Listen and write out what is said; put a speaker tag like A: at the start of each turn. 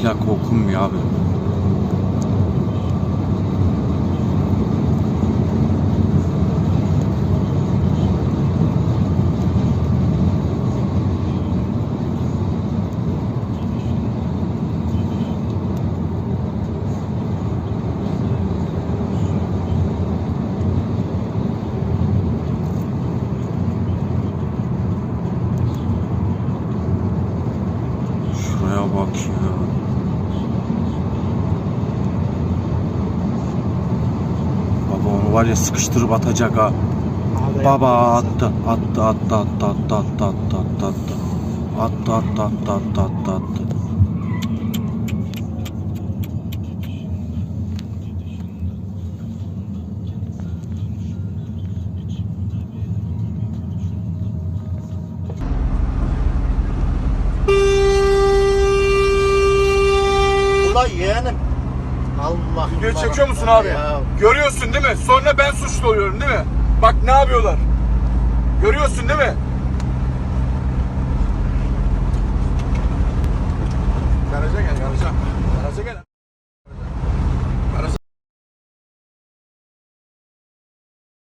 A: plaka okunmuyor abi. bak ya. Var ya sıkıştırıp atacak ha. Baba attı attı attı attı attı attı attı attı attı. Attı attı attı attı attı attı.
B: Ulan yeğenim. Allah
C: Video
B: Allah
C: çekiyor musun
B: Allah
C: abi?
B: ya.
C: Görüyorsun değil mi? Sonra ben suçlu oluyorum değil mi? Bak ne yapıyorlar. Görüyorsun değil mi? Garaja gel garaja. Garaja gel.